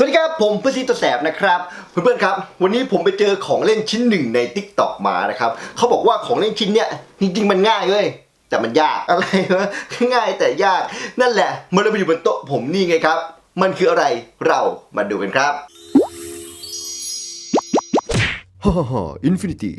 สวัสดีครับผมเพื่อซีตัวแสบนะครับเพื่อนๆครับ วันนี้ผมไปเจอของเล่นชิ้นหนึ่งใน t ิ k t o k มานะครับเขาบอกว่าของเล่นชิ้นเนี้ยจริงๆมันง่ายเว้ยแต่มันยากอะไรวะง่ายแต่ยากนั่นแหละมันเลยไปอยู่บนโต๊ะผมนี่ไงครับ มันคืออะไรเรามาดูกันครับฮ่าฮ่าฮ่าอินฟินิตี้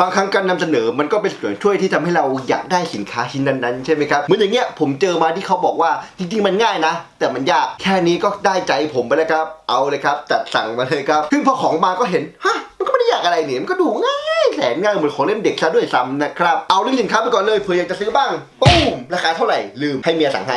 บางครั้งการนำเสนอมันก็เป็นส่วนช่วยที่ทำให้เราอยากได้สินค้าชิ้นนั้นๆใช่ไหมครับเหมือนอย่างเงี้ยผมเจอมาที่เขาบอกว่าจริงๆ มันง่ายนะ แต่มันยากแค่นี้ก็ได้ใจผมไปแล้วครับ เอาเลยครับจัดสั่งมาเลยครับซึ่งพอของมาก็เห็นฮะมันก็ไม่ได้ยากอะไรเนี่ยมันก็ดูง่าย แสนง่ายเหมือนของเล่นเด็กซะด้วยซ้ำนะครับ เอาเรื่องสินค้าไปก่อนเลยเผื่ออยากจะซื้อบ้างปุ้มราคาเท่าไหร่ลืมให้เมียสั่งให้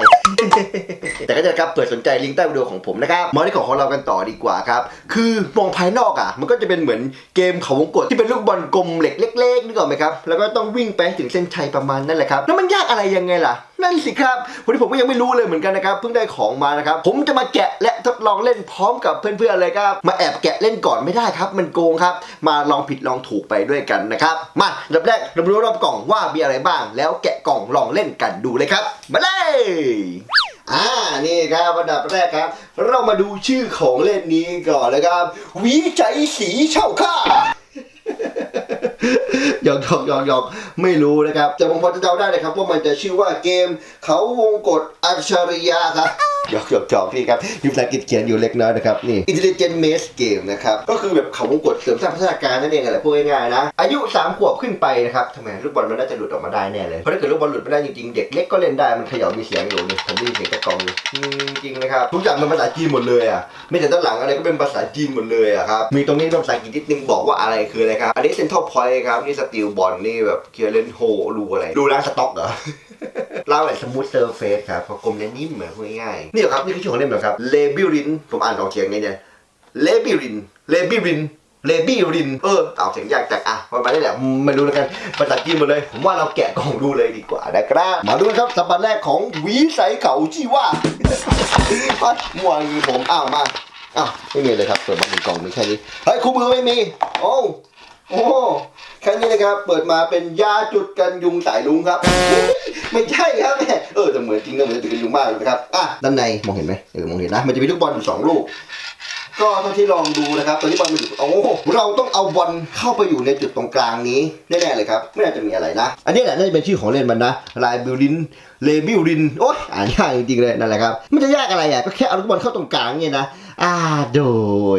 แต่ก็จะครับเปิดสนใจลิงก์ใต้วิดีโอของผมนะครับมาที่ของของเรากันต่อดีกว่าครับ คือมองภายนอกอะ มันก็จะเป็นเหมือนเกมเขาวงกตที่เป็นลูกบอลกลมเหล็กเล็กๆนึกออกไหมครับแล้วก็ต้องวิ่งไปถึงเส้นชัยประมาณนั่นแหละครับแล้วมันยากอะไรยังไงล่ะนั่นสิครับวันนี้ผมก็ยังไม่รู้เลยเหมือนกันนะครับเพิ่งได้ของมานะครับผมจะมาแกะและ ทดลองเล่นพร้อมกับเพื่อนๆเลยครับมาแอบแกะเล่นก่อนไม่ได้ครับ มันโกงครับ มาลองผิดลองถูกไปด้วยกันนะครับมาดับแรกเรามาดูรอบกล่องว่ามีอะไรบ้าง แล้วแกะกล่องลองเล่นกันดูเลยครับ มาเลยอ่านี่ครับอันดับแรกครับ เรามาดูชื่อของเล่นนี้ก่อนเลยครับวิจัยสีเช่าค่าหยอกหยอกหยอกหยอกไม่รู้นะครับ แต่ผมพอจะเดาได้เลยครับ ว่ามันจะชื่อว่าเกมเขาวงกฏอัจฉริยะครับ หยอกหยอกหยอกพี่ครับมีภาษาอังกฤษเขียนอยู่เล็กน้อยนะครับนี่ Intelligent Maze Game นะครับก็คือแบบเขาวงกฏเสริมสร้างพัฒนาการนั่นเองอะไรพูดง่ายๆนะอายุ 3 ขวบขึ้นไปนะครับทำไมลูกบอลมันน่าจะหลุดออกมาได้แน่เลยเพราะถ้าเกิดลูกบอลหลุดไม่ได้จริงๆเด็กเล็กก็เล่นได้มันเขย่ามีเสียงอยู่นี่ผมได้ยินเสียงตะกองอยู่จริงนะครับทุกอย่างเป็นภาษาจีนหมดเลยอะไม่แต่ด้านหลังอะไรก็เป็นภาษาจีนหมดเลยอะครับมีตรงนี้เป็นภาษาอังกฤษนิดนึงบอกว่าอะไรคืออะไรครับอันนี้เซนทรัลพอยต์ครับนี่สตีลบอลนี่แบบเคียร์เลนโฮรูอะไรดูร้านสต็อกเหรอ ลาวแบบสมูทเซอร์เฟสครับพอกลมและนิ่มเหมือนง่ายๆนี่ครับนี่คือชื่อของเล่นเหรอครับเลบิรินผมอ่านออกเสียงไงเนี่ยเลบิรินเลบิรินเลบิริน เออเอาเสียงยากจังอะประมาณนี้แหละไม่รู้แล้วกันภาษาจีนหมดเลย ผมว่าเราแกะกล่องดูเลยดีกว่านะครับ มาดูกันครับสัปดาห์แรกของวีใสเก่าจี้ว่าพัดม่วงมีผมอ้าวมาอ้าวไม่มีเลยครับเปิดมาเป็นกล่องมีแค่นี้ เฮ้ยคู่มือไม่มี โอ้ โอ้แค่นี้นะครับ เปิดมาเป็นยาจุดกันยุงสายลุงครับ ไม่ใช่ครับแม่เออแต่เหมือนจริงนะเหมือนจุดกันยุงมากเลยนะครับอะด้านในมองเห็นไหมเออมองเห็นนะ มันจะมีลูกบอลอยู่สองลูกก็เท่าที่ลองดูนะครับตอนนี้บอลมันอยู่โอ้เราต้องเอาบอลเข้าไปอยู่ในจุดตรงกลางนี้แน่ๆเลยครับ ไม่น่าจะมีอะไรนะ อันนี้แหละน่าจะเป็นชื่อของเล่นมันนะลายบิวลินเลบิวลินโอ๊ยอ่านยากจริงๆเลยนั่นแหละครับมันจะยากอะไรอะก็แค่เอาลูกบอลเข้าตรงกลางเนี่ยนะ อ่าโด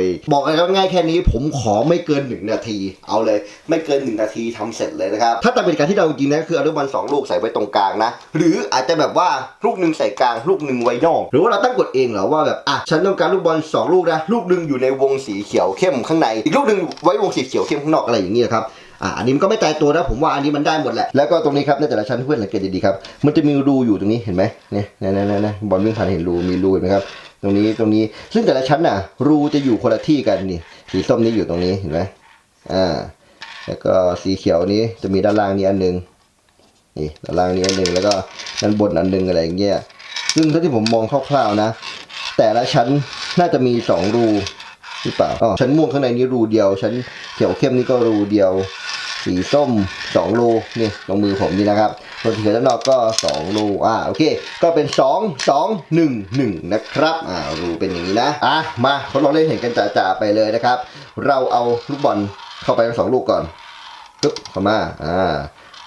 ย บอกเลยครับง่ายแค่นี้ผมขอไม่เกินหนึ่งนาที เอาเลย ไม่เกินหนึ่งนาทีทำเสร็จเลยนะครับ ถ้าตามเป็นการที่เราจริงนะคือเอาลูกบอลสองลูกใส่ไว้ตรงกลางนะ หรืออาจจะแบบว่าลูกหนึ่งใส่กลางลูกหนึ่งไว้นอก หรือว่าเราตั้งกฎเองเหรอว่าแบบอะฉันต้องการลูกบอลสองลูกนะลูกหนึ่งอยู่ในวงสีเขียวเข้มข้างในอีกลูกหนึ่งไว้วงสีเขียวเข้มข้างนอกอะไรอย่างเงี้ยครับอ่าอันนี้มันก็ไม่ตายตัวนะผมว่าอันนี้มันได้หมดแหละแล้วก็ตรงนี้ครับในแต่ละชั้นเพื่อนสังเกตดีๆครับมันจะมีรูอยู่ตรงนี้เห็นไหมเนี่ยเนี่ยเนี่ยเนี่ยเนี่ยบอลวิ่งผ่านเห็นรูมีรูเห็นไหมครับ ตรงนี้ตรงนี้ ซึ่งแต่ละชั้นน่ะ รูจะอยู่คนละที่กันนี่ สีส้มนี้อยู่ตรงนี้เห็นไหมอ่า แล้วก็สีเขียวนี้จะมีด้านล่างนี้อันหนึ่งนี่ด้านล่างนี้อันหนึ่งแล้วก็ด้านบนอันหนึ่งอะไรอย่างเงี้ย ซึ่งเท่าที่ผมมองคร่าวๆนะ แต่ละชั้นน่าจะมีสองรูหรือเปล่าอ๋อชั้นม่วงข้างในนี้รูเดียว ชั้นเขียวเข้มนี่ก็รูเดียว สีส้มสองรูนี่ตรงมือผมนี่นะครับ ส่วนสีเขียวด้านนอกก็สองรูอ่าโอเค ก็เป็นสองสองหนึ่งหนึ่งนะครับอ่ารูเป็นอย่างนี้นะอะมาทดลองเล่นเห็นกันจ่าๆไปเลยนะครับ เราเอาลูกบอลเข้าไปสองลูกก่อนปึ๊บเข้ามาอ่า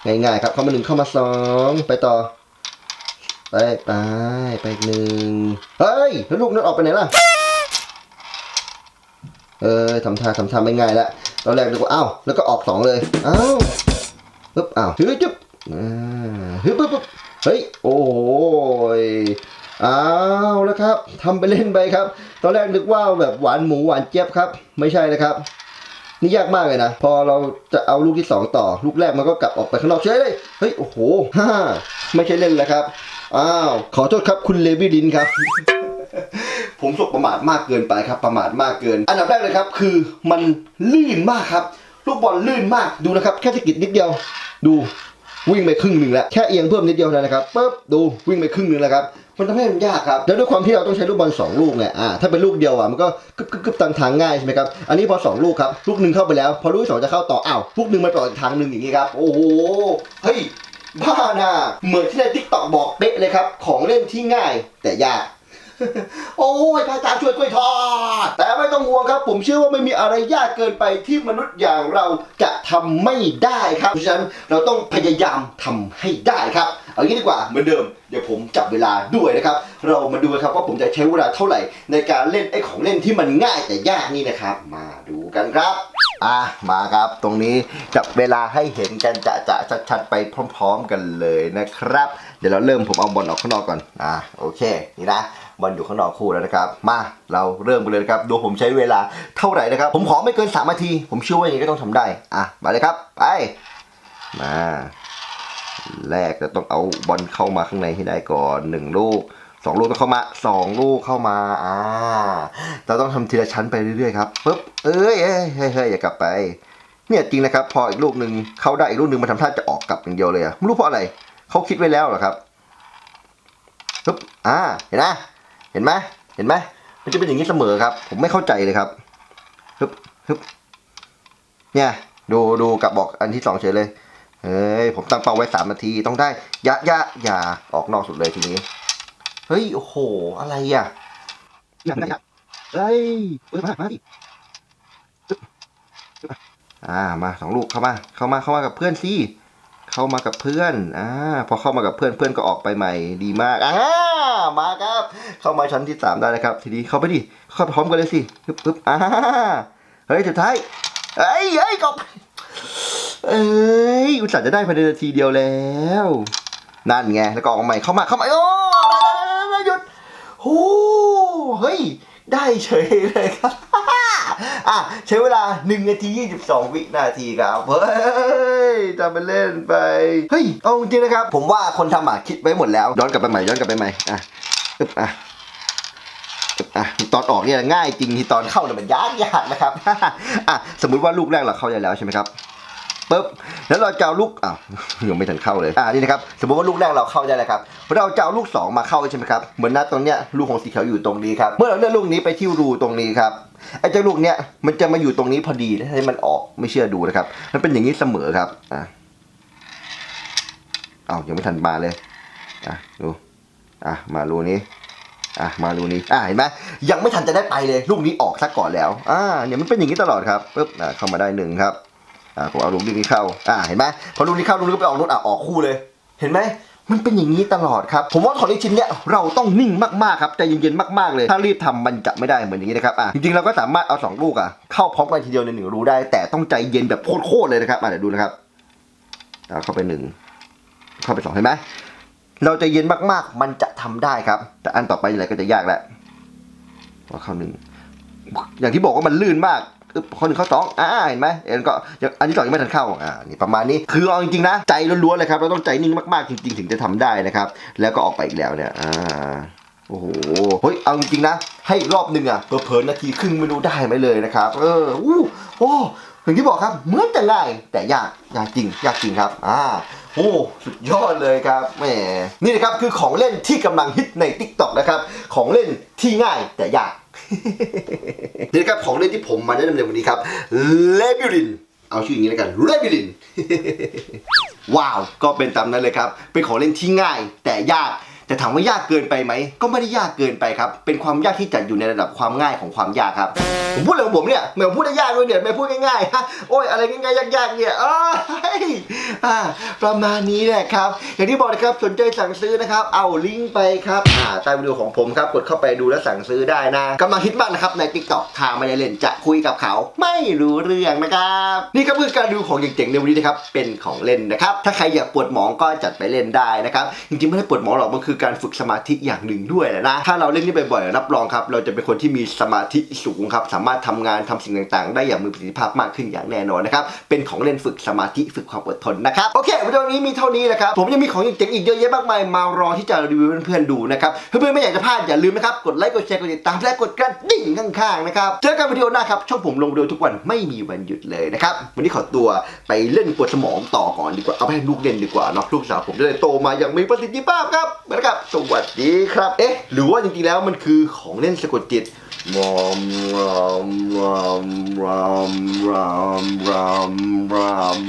ง่ายๆครับเข้ามาหนึ่งเข้ามาสองไปต่อไปไปไปหนึ่งเฮ้ยแล้วลูกนั้นออกไปไหนล่ะเออทำท่าทำท่าไม่ง่ายละตอนแรกนึกว่าอ้าวแล้วก็ออกสองเลยอ้าวปึ๊บอ้าวฮึบจุ๊บ อ่าฮึบปึ๊บเฮ้ย โอ้ยอ้าวแล้วครับทำไปเล่นไปครับ ตอนแรกนึกว่าแบบหวานหมูหวานเจี๊ยบครับ ไม่ใช่นะครับ นี่ยากมากเลยนะ พอเราจะเอาลูกที่สองต่อ ลูกแรกมันก็กลับออกไปข้างนอกเฉยเลย เฮ้ย โอ้โหฮ่าไม่ใช่เล่นแล้วครับ อ้าว ขอโทษครับคุณเลวิลินครับผมสบประมาทมากเกินไปครับ ประมาทมากเกิน อันดับแรกเลยครับ คือมันลื่นมากครับ ลูกบอลลื่นมากดูนะครับ แค่สะกิดนิดเดียว ดู วิ่งไปครึ่งหนึ่งแล้วแค่เอียงเพิ่มนิดเดียวเท่านั้นนะครับปุ๊บดูวิ่งไปครึ่งหนึ่งแล้วครับมันทำให้มันยากครับ แล้วด้วยความที่เราต้องใช้ลูกบอลสองลูกไงอ่าถ้าเป็นลูกเดียวอะมันก็กึบกึบกึบทางทางง่ายใช่ไหมครับอันนี้พอสองลูกครับลูกหนึ่งเข้าไปแล้ว พอลูกสองจะเข้าต่ออ้าวลูกหนึ่งมันไปอีกทางหนึ่งอย่างนี้ครับโอ้โหเฮ้ยบ้าน่ะเหมือนที่ในทิกตอกบอกเป๊ะเลยครับของเล่นที่ง่ายแต่ยาก โอ้ยพระอาจารย์ช่วยกล้วยทอด แต่ไม่ต้องห่วงครับ ผมเชื่อว่าไม่มีอะไรยากเกินไปที่มนุษย์อย่างเราจะทำไม่ได้ครับ เพราะฉะนั้นเราต้องพยายามทำให้ได้ครับ เอางี้ดีกว่าเหมือนเดิม เดี๋ยวผมจับเวลาด้วยนะครับ เรามาดูครับว่าผมจะใช้เวลาเท่าไหร่ ในการเล่นไอ้ของเล่นที่มันง่ายแต่ยากนี่นะครับ มาดูกันครับอะมาครับตรงนี้จับเวลาให้เห็นกันจะจะชัดๆไปพร้อม ๆ กันเลยนะครับ เดี๋ยวเราเริ่มผมเอาบอลออกข้างนอกก่อนอะโอเค นี่นะ บอลอยู่ข้างนอกคู่แล้วนะครับ มาเราเริ่มกันเลยนะครับ ดูผมใช้เวลาเท่าไหร่นะครับ ผมขอไม่เกิน3นาที ผมเชื่อว่าอยังไงก็ต้องทำได้ อะ มาเลยครับ ไป มาแรกจะต้องเอาบอลเข้ามาข้างในให้ได้ก่อนหนึ่งลูกสองลูกต้องเข้ามาสองลูกเข้ามาอ่าเราต้องทำทีละชั้นไปเรื่อยๆครับปึ๊บเอ้ยเฮ้ยเฮ้ยอย่ากลับไป เนี่ยจริงนะครับ พออีกลูกหนึ่งเข้าได้อีกลูกหนึ่งมันทำท่าจะออกกลับอย่างเดียวเลยอะไม่รู้เพราะอะไรเขาคิดไว้แล้วเหรอครับปึ๊บอ่าเห็นไหม ห็นไหมเห็นไหมมันจะเป็นอย่างนี้เสมอครับ ผมไม่เข้าใจเลยครับฮึบฮึบเนี่ยดูดูกลับบอกอันที่สองเฉยเลยเฮ้ยผมตั้งเป้าไว้สามนาทีต้องได้อยะยะอย่าออกนอกสุดเลยทีนี้เฮ้ยโอ้โหอะไรอะอย่างไรครับเฮ้ยเปิดมามาดิอ่ามาสองลูกเข้ามาเข้ามาเข้ามากับเพื่อนสิ เข้ามากับเพื่อนอ่าพอเข้ามากับเพื่อนเพื่อนก็ออกไปใหม่ดีมากอ่ามาครับ เข้ามาชั้นที่สามได้นะครับ ทีนี้เข้าไปดิเข้าไปพร้อมกันเลยสิปึ๊บปึ๊บอ่าเฮ้ยสุดท้ายเอ้ยเอ้ยกบเอ้ยอุตส่าห์จะได้ภายในนาทีเดียวแล้วนั่นไงแล้วก็ออกใหม่เข้ามาเข้ามาโอ้หยุดโอ้เฮ้ยได้เฉยเลยครับอะใช้เวลา1นาที22 วินาทีครับเฮ้ย ทำไปเล่นไป เฮ้ย เอาจริงนะครับ ผมว่าคนทำอะคิดไว้หมดแล้ว ย้อนกลับไปใหม่ ย้อนกลับไปใหม่ อะอึ๊บอะอึ๊บอะตอนออกเนี่ยง่ายจริงที่ตอนเข้าเนี่ยมันยากยากนะครับ อะสมมุติว่าลูกแรกเราเข้าใจแล้วใช่ไหมครับ ปึ๊บแล้วเราจะเอาลูกอ้าวยังไม่ทันเข้าเลยอ่านี่นะครับสมมติว่าลูกแรกเราเข้าได้แล้วครับเราจะเอาลูกสองมาเข้าใช่ไหมครับเหมือนนัดตรงเนี้ยลูกของสีเขียวอยู่ตรงนี้ครับเมื่อเราเลื่อนลูกนี้ไปที่รูตรงนี้ครับไอ้เจ้าลูกเนี้ยมันจะมาอยู่ตรงนี้พอดีแล้วให้มันออกไม่เชื่อดูนะครับมันเป็นอย่างนี้เสมอครับอะอ้าวยังไม่ทันมาเลยอะดูอะมารูนี้อะมารูนี้อะเห็นไหมยังไม่ทันจะได้ไปเลยลูกนี้ออกซะก่อนแล้วอ่าเนี่ยมันเป็นอย่างนี้ตลอดครับปึ๊บอะเข้ามาได้หนึ่งครับ อ่าผมเอาลูกนี้เข้าอ่าเห็นไหมพอลูกนี้เข้าลูกนี้ก็ไปออกนู้นอะออกคู่เลย เห็นไหมมันเป็นอย่างนี้ตลอดครับ ผมว่าของในชิ้นเนี้ยเราต้องนิ่งมากๆครับใจเย็นๆมากๆเลย ถ้ารีบทำมันจะไม่ได้เหมือนอย่างนี้นะครับอะจริงๆเราก็สามารถเอาสองลูกอะเข้าพร้อมกันทีเดียวในหนึ่งรูได้ แต่ต้องใจเย็นแบบโคตรๆเลยนะครับมาเดี๋ยวดูนะครับเอาเข้าไปหนึ่งเข้าไปสองเห็นไหมเราใจเย็นมากๆ มันจะทำได้ครับ แต่อันต่อไปอะไรก็จะยากแหล้วว่าเข้าหนึ่งอย่างที่บอกว่ามันลื่นมาก อึ๊บข้อหนึ่งเข้าสองอ่าเห็นไหมเอ็นก็อันที่สองยังไม่ทันเข้าอ่านี่ประมาณนี้คือเอาจริงๆนะ ใจล้วนๆเลยครับเราต้องใจนิ่งมากๆจริง ๆ ถึงจะทำได้นะครับ แล้วก็ออกไปอีกแล้วเนี่ยอ่าโอ้โห เฮ้ย เอาจริงๆนะ ให้รอบหนึ่งอะเผลอๆนาทีครึ่งไม่รู้ได้ไหมเลยนะครับ เออ อู้โอ้ อย่างที่บอกครับเหมือนจะง่ายแต่ยากยากจริงยากจริงครับอ่าโอ้สุดยอดเลยครับแหมนี่นะครับคือของเล่นที่กำลังฮิตใน t ิ k t o k นะครับของเล่นที่ง่ายแต่ยากนี่นะครับของเล่นที่ผมมาแนะนำในวันนี้ครับเลบิลินเอาชื่ออย่างนี้แล้วกันเลบิลินว้าว ก็เป็นตามนั้นเลยครับ เป็นของเล่นที่ง่ายแต่ยาก แต่ถามว่ายากเกินไปไหม ก็ไม่ได้ยากเกินไปครับ เป็นความยากที่จัดอยู่ในระดับความง่ายของความยากครับ ผมพูดอะไรของผมเนี่ยไม่ผมพูดได้ยากด้วยเนี่ยไม่พูดง่ายๆฮะโอ้ยอะไรง่ายๆยากๆเนี่ยอ้ายอ่าประมาณนี้แหละครับ อย่างที่บอกนะครับสนใจสั่งซื้อนะครับ เอาลิงก์ไปครับอ่าใต้วิดีโอของผมครับกดเข้าไปดูแล้วสั่งซื้อได้นะกำลังฮิตมากนะครับใน t ิ k t o k ทางไม่ได้เล่นจะคุยกับเขาไม่รู้เรื่องนะครับนี่ก็คือการดูของเจ๋งๆในวันนี้นะครับเป็นของเล่นนะครับถ้าใครอยากปวดหมองก็จัดไปเล่นได้นะครับจริงๆไม่ได้ปวดหมองหรอกมันคือการฝึกสมาธิอย่างหนึ่งด้วยแหละนะ ถ้าเราเล่นนี่บ่อยๆ รับรองครับ เราจะเป็นคนที่มีสมาธิสูงครับ สามารถทำงานทำสิ่งต่างๆ ได้อย่างมีประสิทธิภาพมากขึ้นอย่างแน่นอนนะครับ เป็นของเล่นฝึกสมาธิฝึกความอดทนนะครับ โอเควิดีโอนี้มีเท่านี้นะครับ ผมยังมีของเจ๋งๆอีกเยอะแยะมากมายมารอที่จะรีวิวเพื่อนๆดูนะครับ เพื่อนๆไม่อยากจะพลาดอย่าลืมนะครับ กดไลค์ กดแชร์ กดติดตามและกดกระดิ่งข้างๆ นะครับ เจอกันวิดีโอหน้าครับ ช่องผมลงวิดีโอทุกวันไม่มีวันหยุดเลยนะครับ วันนี้ขอตัวไปเล่นปวดสมองต่อก่อนดีกว่า เอาไปให้ลูกเล่นดีกว่าเนาะ ลูกสาวผมจะได้โตมาอย่างมีประสิทธิภาพครับนะครับ สวัสดีครับ เอ๊ะ หรือว่าจริงๆแล้วมันคือของเล่นสะกดจิตรามรอมรอมรอมรอมรอมรอม